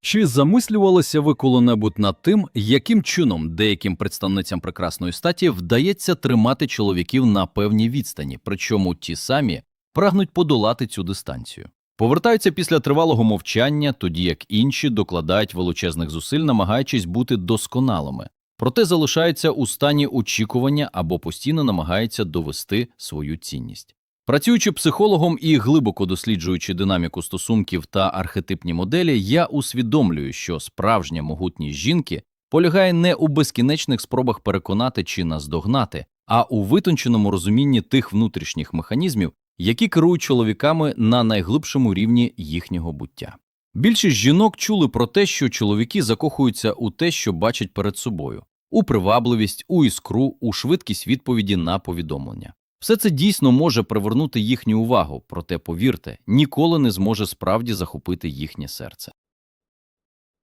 Чи замислювалися ви коли-небудь над тим, яким чином деяким представницям прекрасної статі вдається тримати чоловіків на певній відстані, причому ті самі прагнуть подолати цю дистанцію? Повертаються після тривалого мовчання, тоді як інші докладають величезних зусиль, намагаючись бути досконалими, проте залишаються у стані очікування або постійно намагаються довести свою цінність. Працюючи психологом і глибоко досліджуючи динаміку стосунків та архетипні моделі, я усвідомлюю, що справжня могутність жінки полягає не у безкінечних спробах переконати чи наздогнати, а у витонченому розумінні тих внутрішніх механізмів, які керують чоловіками на найглибшому рівні їхнього буття. Більшість жінок чули про те, що чоловіки закохуються у те, що бачать перед собою, у привабливість, у іскру, у швидкість відповіді на повідомлення. Все це дійсно може привернути їхню увагу, проте, повірте, ніколи не зможе справді захопити їхнє серце.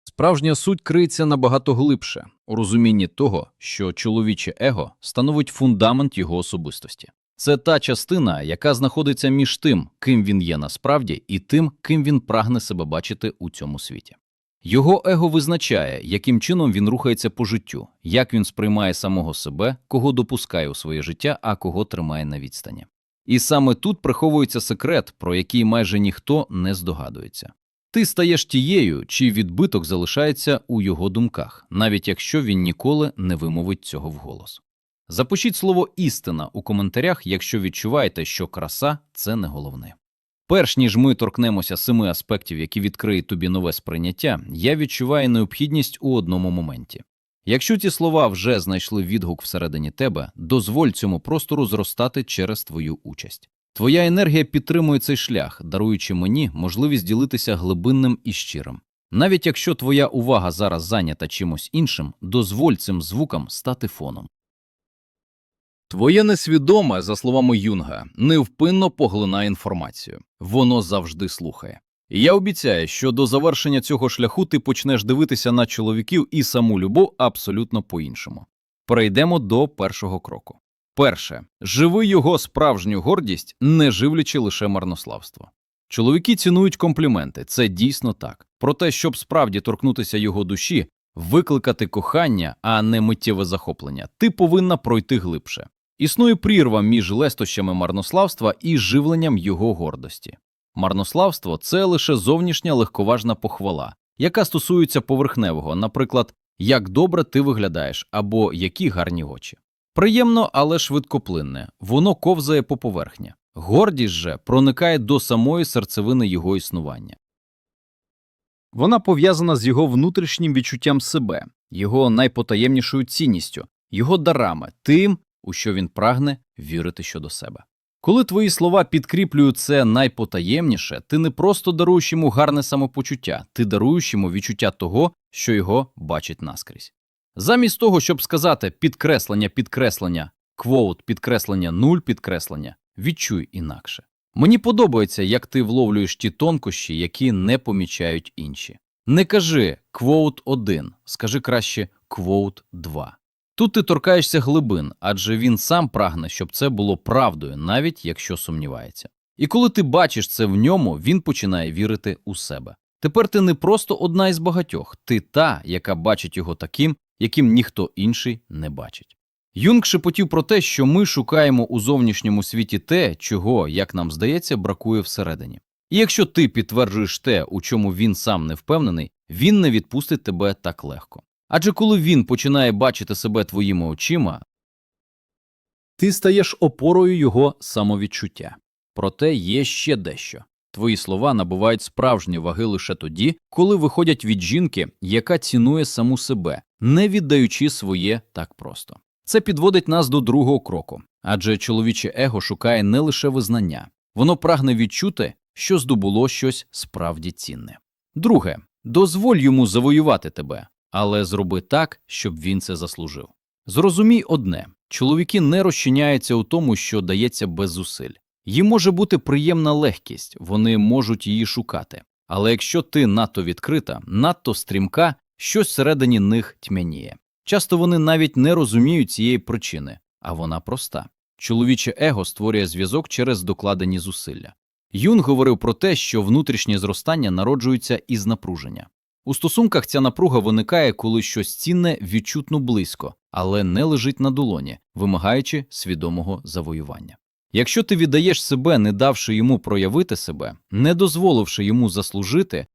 Справжня суть криється набагато глибше у розумінні того, що чоловіче его становить фундамент його особистості. Це та частина, яка знаходиться між тим, ким він є насправді, і тим, ким він прагне себе бачити у цьому світі. Його его визначає, яким чином він рухається по життю, як він сприймає самого себе, кого допускає у своє життя, а кого тримає на відстані. І саме тут приховується секрет, про який майже ніхто не здогадується. Ти стаєш тією, чий відбиток залишається у його думках, навіть якщо він ніколи не вимовить цього вголос. Запишіть слово істина у коментарях, якщо відчуваєте, що краса це не головне. Перш ніж ми торкнемося семи аспектів, які відкриють тобі нове сприйняття, я відчуваю необхідність у одному моменті. Якщо ці слова вже знайшли відгук всередині тебе, дозволь цьому простору зростати через твою участь. Твоя енергія підтримує цей шлях, даруючи мені можливість ділитися глибинним і щирим. Навіть якщо твоя увага зараз зайнята чимось іншим, дозволь цим звукам стати фоном. Твоє несвідоме, за словами Юнга, невпинно поглинає інформацію. Воно завжди слухає. І я обіцяю, що до завершення цього шляху ти почнеш дивитися на чоловіків і саму любов абсолютно по-іншому. Перейдемо до першого кроку. Перше, живи його справжню гордість, не живлячи лише марнославство. Чоловіки цінують компліменти, це дійсно так. Проте, щоб справді торкнутися його душі, викликати кохання, а не миттєве захоплення, ти повинна пройти глибше. Існує прірва між лестощами марнославства і живленням його гордості. Марнославство це лише зовнішня легковажна похвала, яка стосується поверхневого, наприклад, як добре ти виглядаєш або які гарні очі. Приємно, але швидкоплинне, воно ковзає по поверхні. Гордість же проникає до самої серцевини його існування. Вона пов'язана з його внутрішнім відчуттям себе, його найпотаємнішою цінністю, його дарами, тим, у що він прагне вірити щодо себе. Коли твої слова підкріплюють це найпотаємніше, ти не просто даруєш йому гарне самопочуття, ти даруєш йому відчуття того, що його бачить наскрізь. Замість того, щоб сказати підкреслення, підкреслення, квоут, підкреслення, нуль підкреслення, відчуй інакше. Мені подобається, як ти вловлюєш ті тонкощі, які не помічають інші. Не кажи квоут 1, скажи краще квоут 2. Тут ти торкаєшся глибин, адже він сам прагне, щоб це було правдою, навіть якщо сумнівається. І коли ти бачиш це в ньому, він починає вірити у себе. Тепер ти не просто одна із багатьох, ти та, яка бачить його таким, яким ніхто інший не бачить. Юнг шепотів про те, що ми шукаємо у зовнішньому світі те, чого, як нам здається, бракує всередині. І якщо ти підтверджуєш те, у чому він сам не впевнений, він не відпустить тебе так легко. Адже коли він починає бачити себе твоїми очима, ти стаєш опорою його самовідчуття. Проте є ще дещо. Твої слова набувають справжні ваги лише тоді, коли виходять від жінки, яка цінує саму себе, не віддаючи своє так просто. Це підводить нас до другого кроку, адже чоловіче его шукає не лише визнання, воно прагне відчути, що здобуло щось справді цінне. Друге, дозволь йому завоювати тебе, але зроби так, щоб він це заслужив. Зрозумій одне чоловіки не розчиняються у тому, що дається без зусиль. Їм може бути приємна легкість, вони можуть її шукати. Але якщо ти надто відкрита, надто стрімка, щось всередині них тьмяніє. Часто вони навіть не розуміють цієї причини, а вона проста. Чоловіче его створює зв'язок через докладені зусилля. Юнг говорив про те, що внутрішнє зростання народжується із напруження. У стосунках ця напруга виникає, коли щось цінне відчутно близько, але не лежить на долоні, вимагаючи свідомого завоювання. Якщо ти віддаєш себе, не давши йому проявити себе, не дозволивши йому заслужити,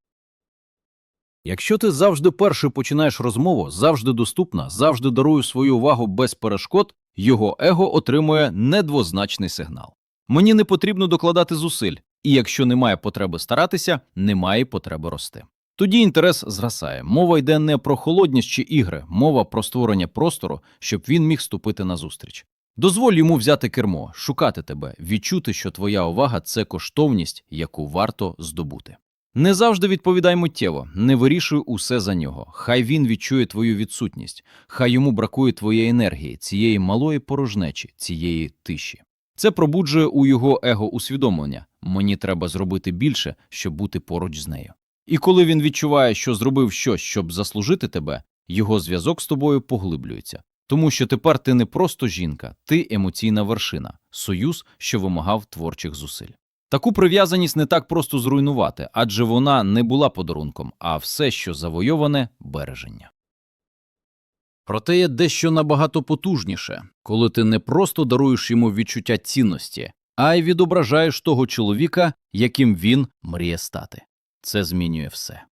Якщо ти завжди перший починаєш розмову, завжди доступна, завжди дарує свою увагу без перешкод, його его отримує недвозначний сигнал. Мені не потрібно докладати зусиль, і якщо немає потреби старатися, немає потреби рости. Тоді інтерес згасає. Мова йде не про холодність чи ігри, мова про створення простору, щоб він міг ступити назустріч. Дозволь йому взяти кермо, шукати тебе, відчути, що твоя увага це коштовність, яку варто здобути. Не завжди відповідай миттєво, не вирішуй усе за нього. Хай він відчує твою відсутність, хай йому бракує твоєї енергії, цієї малої порожнечі, цієї тиші. Це пробуджує у його его усвідомлення мені треба зробити більше, щоб бути поруч з нею. І коли він відчуває, що зробив щось, щоб заслужити тебе, його зв'язок з тобою поглиблюється. Тому що тепер ти не просто жінка, ти емоційна вершина, союз, що вимагав творчих зусиль. Таку прив'язаність не так просто зруйнувати, адже вона не була подарунком, а все, що завойоване береження. Проте є дещо набагато потужніше, коли ти не просто даруєш йому відчуття цінності, а й відображаєш того чоловіка, яким він мріє стати. Це змінює все.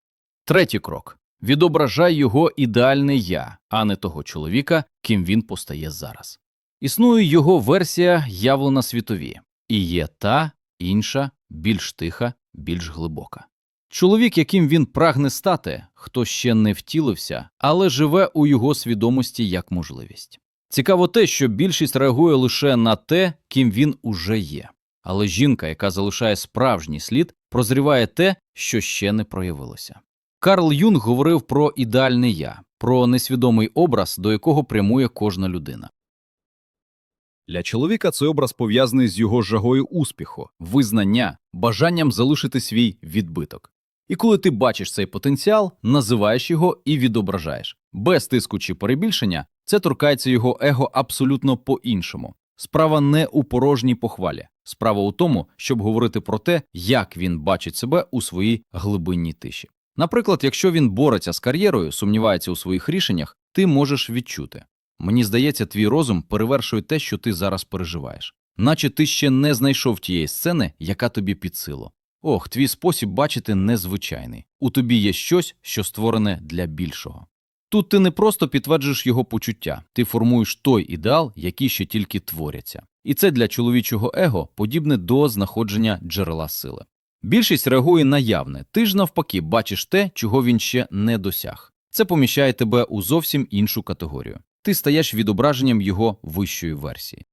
Третій крок відображай його ідеальне я, а не того чоловіка, ким він постає зараз. Існує його версія, явлена світові, і є та, інша, більш тиха, більш глибока. Чоловік, яким він прагне стати, хто ще не втілився, але живе у його свідомості як можливість. Цікаво те, що більшість реагує лише на те, ким він уже є. Але жінка, яка залишає справжній слід, прозріває те, що ще не проявилося. Карл Юнг говорив про ідеальне я, про несвідомий образ, до якого прямує кожна людина. Для чоловіка цей образ пов'язаний з його жагою успіху, визнання, бажанням залишити свій відбиток. І коли ти бачиш цей потенціал, називаєш його і відображаєш. Без тиску чи перебільшення це торкається його его абсолютно по-іншому. Справа не у порожній похвалі, справа у тому, щоб говорити про те, як він бачить себе у своїй глибинній тиші. Наприклад, якщо він бореться з кар'єрою, сумнівається у своїх рішеннях, ти можеш відчути. Мені здається, твій розум перевершує те, що ти зараз переживаєш, наче ти ще не знайшов тієї сцени, яка тобі під силу. Ох, твій спосіб бачити незвичайний. У тобі є щось, що створене для більшого. Тут ти не просто підтверджуєш його почуття, ти формуєш той ідеал, який ще тільки творяться. І це для чоловічого его подібне до знаходження джерела сили. Більшість реагує на явне, ти ж навпаки бачиш те, чого він ще не досяг. Це поміщає тебе у зовсім іншу категорію. Ти стаєш відображенням його вищої версії.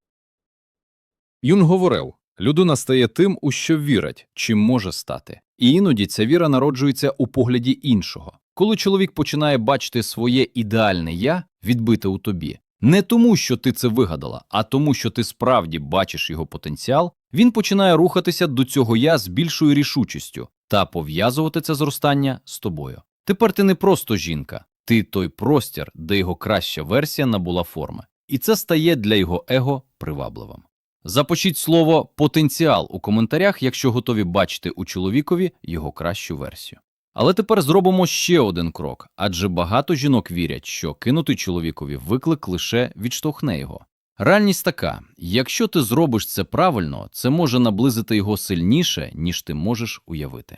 Юн говорив людина стає тим, у що вірить, чим може стати. І іноді ця віра народжується у погляді іншого. Коли чоловік починає бачити своє ідеальне я відбите у тобі, не тому, що ти це вигадала, а тому, що ти справді бачиш його потенціал, він починає рухатися до цього я з більшою рішучістю та пов'язувати це зростання з тобою. Тепер ти не просто жінка, ти той простір, де його краща версія набула форми, і це стає для його его привабливим. Запишіть слово потенціал у коментарях, якщо готові бачити у чоловікові його кращу версію. Але тепер зробимо ще один крок, адже багато жінок вірять, що кинути чоловікові виклик лише відштовхне його. Реальність така: якщо ти зробиш це правильно, це може наблизити його сильніше, ніж ти можеш уявити.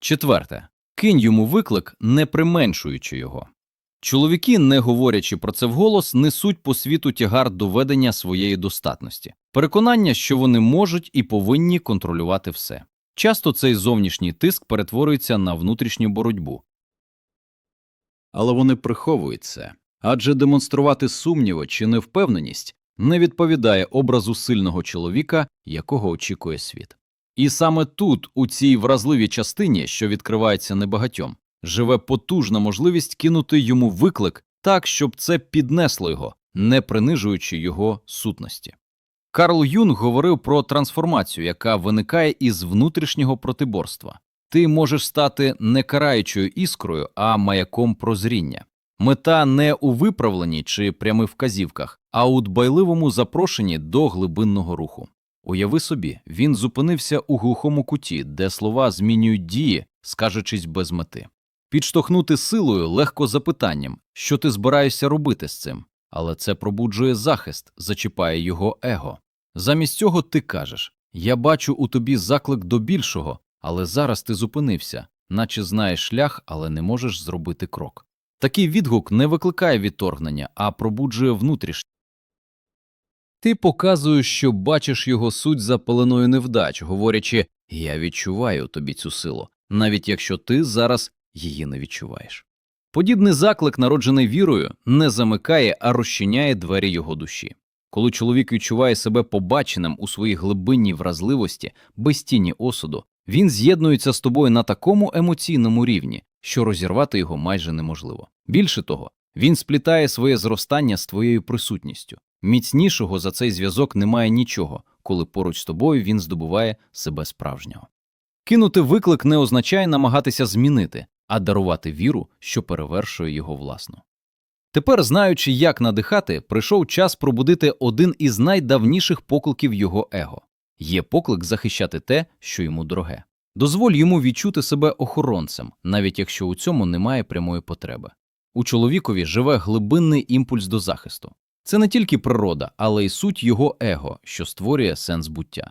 Четверте, кинь йому виклик, не применшуючи його. Чоловіки, не говорячи про це вголос, несуть по світу тягар доведення своєї достатності, переконання, що вони можуть і повинні контролювати все. Часто цей зовнішній тиск перетворюється на внутрішню боротьбу. Але вони приховують це, адже демонструвати сумніви чи невпевненість не відповідає образу сильного чоловіка, якого очікує світ. І саме тут, у цій вразливій частині, що відкривається небагатьом, живе потужна можливість кинути йому виклик так, щоб це піднесло його, не принижуючи його сутності. Карл Юнг говорив про трансформацію, яка виникає із внутрішнього протиборства. Ти можеш стати не караючою іскрою, а маяком прозріння. Мета не у виправленні чи прямих вказівках, а у дбайливому запрошенні до глибинного руху. Уяви собі, він зупинився у глухому куті, де слова змінюють дії, скажучись без мети. Підштовхнути силою легко запитанням, що ти збираєшся робити з цим, але це пробуджує захист, зачіпає його его. Замість цього ти кажеш Я бачу у тобі заклик до більшого, але зараз ти зупинився, наче знаєш шлях, але не можеш зробити крок. Такий відгук не викликає відторгнення, а пробуджує внутрішнє. Ти показуєш, що бачиш його суть за пеленою невдач, говорячи Я відчуваю тобі цю силу, навіть якщо ти зараз її не відчуваєш. Подібний заклик, народжений вірою, не замикає, а розчиняє двері його душі. Коли чоловік відчуває себе побаченим у своїй глибинній вразливості, без тіні осуду, він з'єднується з тобою на такому емоційному рівні, що розірвати його майже неможливо. Більше того, він сплітає своє зростання з твоєю присутністю. Міцнішого за цей зв'язок немає нічого, коли поруч з тобою він здобуває себе справжнього. Кинути виклик не означає намагатися змінити, а дарувати віру, що перевершує його власну. Тепер, знаючи, як надихати, прийшов час пробудити один із найдавніших покликів його его. Є поклик захищати те, що йому дороге. Дозволь йому відчути себе охоронцем, навіть якщо у цьому немає прямої потреби. У чоловікові живе глибинний імпульс до захисту. Це не тільки природа, але й суть його его, що створює сенс буття.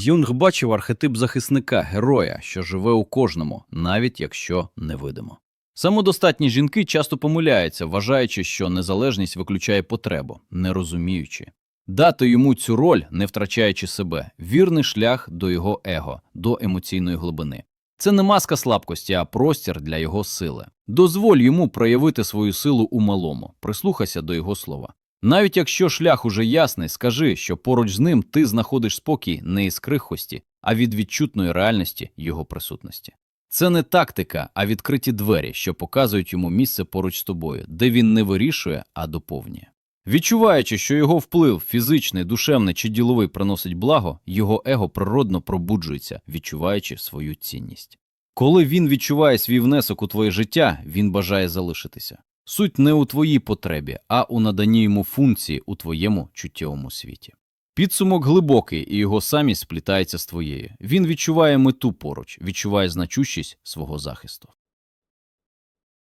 Юнг бачив архетип захисника, героя, що живе у кожному, навіть якщо невидимо. Самодостатні жінки часто помиляються, вважаючи, що незалежність виключає потребу, не розуміючи. Дати йому цю роль, не втрачаючи себе, вірний шлях до його его, до емоційної глибини. Це не маска слабкості, а простір для його сили. Дозволь йому проявити свою силу у малому, прислухайся до його слова. Навіть якщо шлях уже ясний, скажи, що поруч з ним ти знаходиш спокій не із крихкості, а від відчутної реальності його присутності. Це не тактика, а відкриті двері, що показують йому місце поруч з тобою, де він не вирішує, а доповнює. Відчуваючи, що його вплив фізичний, душевний чи діловий приносить благо, його его природно пробуджується, відчуваючи свою цінність. Коли він відчуває свій внесок у твоє життя, він бажає залишитися. Суть не у твоїй потребі, а у наданні йому функції у твоєму чуттєвому світі. Підсумок глибокий, і його самість сплітається з твоєю. Він відчуває мету поруч, відчуває значущість свого захисту.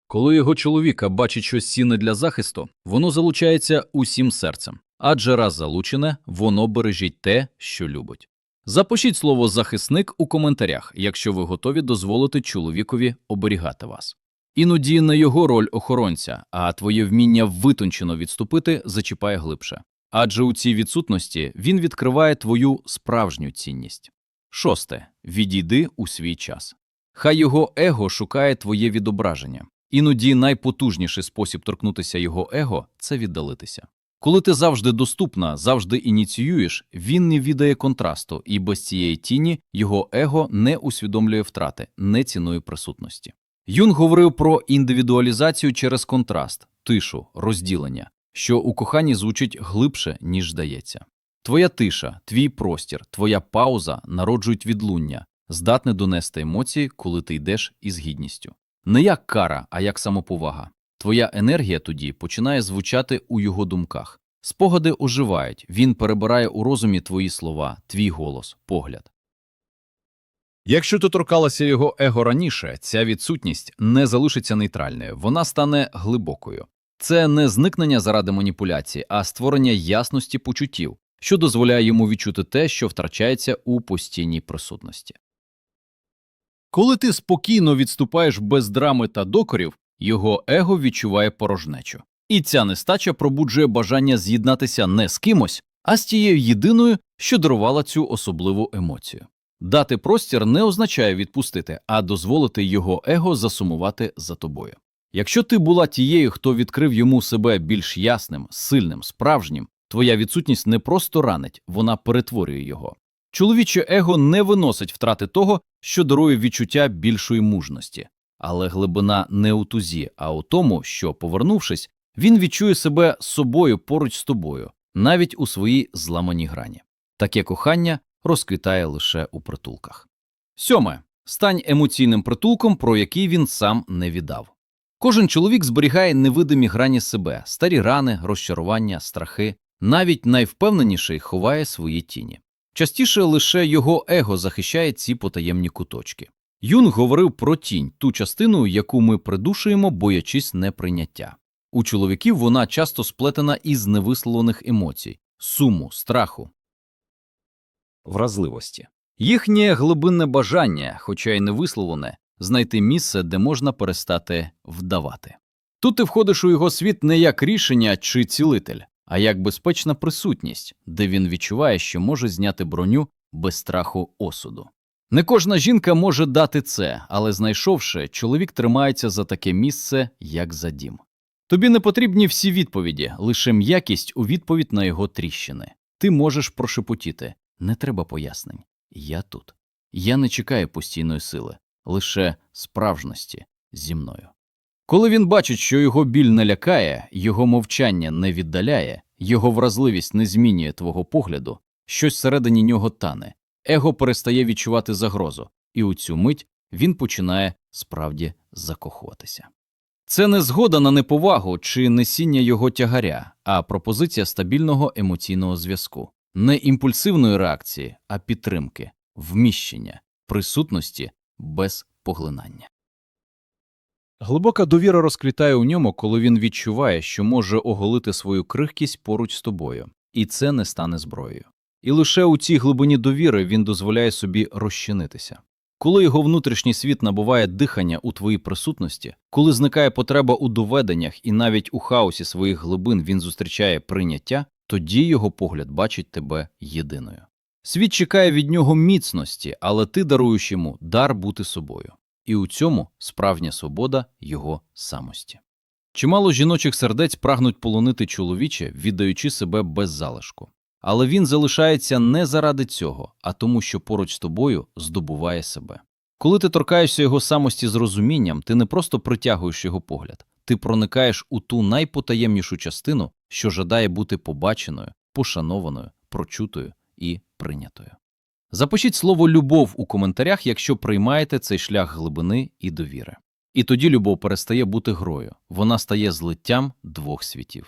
Коли його чоловіка бачить щось цінне для захисту, воно залучається усім серцем, адже раз залучене, воно бережить те, що любить. Запишіть слово захисник у коментарях, якщо ви готові дозволити чоловікові оберігати вас. Іноді не його роль охоронця, а твоє вміння витончено відступити зачіпає глибше. Адже у цій відсутності він відкриває твою справжню цінність. Шосте. Відійди у свій час. Хай його его шукає твоє відображення. Іноді найпотужніший спосіб торкнутися його его це віддалитися. Коли ти завжди доступна, завжди ініціюєш, він не віддає контрасту, і без цієї тіні його его не усвідомлює втрати, не цінує присутності. Юнг говорив про індивідуалізацію через контраст, тишу, розділення, що у коханні звучить глибше, ніж здається. Твоя тиша, твій простір, твоя пауза народжують відлуння, здатне донести емоції, коли ти йдеш із гідністю. Не як кара, а як самоповага. Твоя енергія тоді починає звучати у його думках. Спогади оживають, він перебирає у розумі твої слова, твій голос, погляд. Якщо ти торкалася його его раніше, ця відсутність не залишиться нейтральною, вона стане глибокою. Це не зникнення заради маніпуляції, а створення ясності почуттів, що дозволяє йому відчути те, що втрачається у постійній присутності. Коли ти спокійно відступаєш без драми та докорів, його его відчуває порожнечу. І ця нестача пробуджує бажання з'єднатися не з кимось, а з тією єдиною, що дарувала цю особливу емоцію. Дати простір не означає відпустити, а дозволити його его засумувати за тобою. Якщо ти була тією, хто відкрив йому себе більш ясним, сильним, справжнім, твоя відсутність не просто ранить, вона перетворює його. Чоловіче его не виносить втрати того, що дарує відчуття більшої мужності, але глибина не у тузі, а у тому, що, повернувшись, він відчує себе собою поруч з тобою, навіть у своїй зламаній грані. Таке кохання розквітає лише у притулках. Сьоме. Стань емоційним притулком, про який він сам не віддав. Кожен чоловік зберігає невидимі грані себе, старі рани, розчарування, страхи. Навіть найвпевненіший ховає свої тіні. Частіше лише його его захищає ці потаємні куточки. Юнг говорив про тінь, ту частину, яку ми придушуємо, боячись неприйняття. У чоловіків вона часто сплетена із невисловлених емоцій суму, страху, Вразливості. Їхнє глибинне бажання, хоча й не висловлене, знайти місце, де можна перестати вдавати. Тут ти входиш у його світ не як рішення чи цілитель, а як безпечна присутність, де він відчуває, що може зняти броню без страху осуду. Не кожна жінка може дати це, але знайшовши, чоловік тримається за таке місце, як за дім. Тобі не потрібні всі відповіді, лише м'якість у відповідь на його тріщини. Ти можеш прошепотіти не треба пояснень. Я тут. Я не чекаю постійної сили, лише справжності зі мною. Коли він бачить, що його біль не лякає, його мовчання не віддаляє, його вразливість не змінює твого погляду, щось всередині нього тане, его перестає відчувати загрозу, і у цю мить він починає справді закохуватися. Це не згода на неповагу чи несіння його тягаря, а пропозиція стабільного емоційного зв'язку, не імпульсивної реакції, а підтримки, вміщення, присутності без поглинання. Глибока довіра розквітає у ньому, коли він відчуває, що може оголити свою крихкість поруч з тобою, і це не стане зброєю. І лише у цій глибині довіри він дозволяє собі розчинитися. Коли його внутрішній світ набуває дихання у твоїй присутності, коли зникає потреба у доведеннях і навіть у хаосі своїх глибин він зустрічає прийняття, тоді його погляд бачить тебе єдиною. Світ чекає від нього міцності, але ти даруєш йому дар бути собою. І у цьому справжня свобода його самості. Чимало жіночих сердець прагнуть полонити чоловіче, віддаючи себе без залишку. Але він залишається не заради цього, а тому, що поруч з тобою здобуває себе. Коли ти торкаєшся його самості з розумінням, ти не просто притягуєш його погляд, ти проникаєш у ту найпотаємнішу частину, що жадає бути побаченою, пошанованою, прочутою і прийнятою. Запишіть слово любов у коментарях, якщо приймаєте цей шлях глибини і довіри. І тоді любов перестає бути грою, вона стає злиттям двох світів.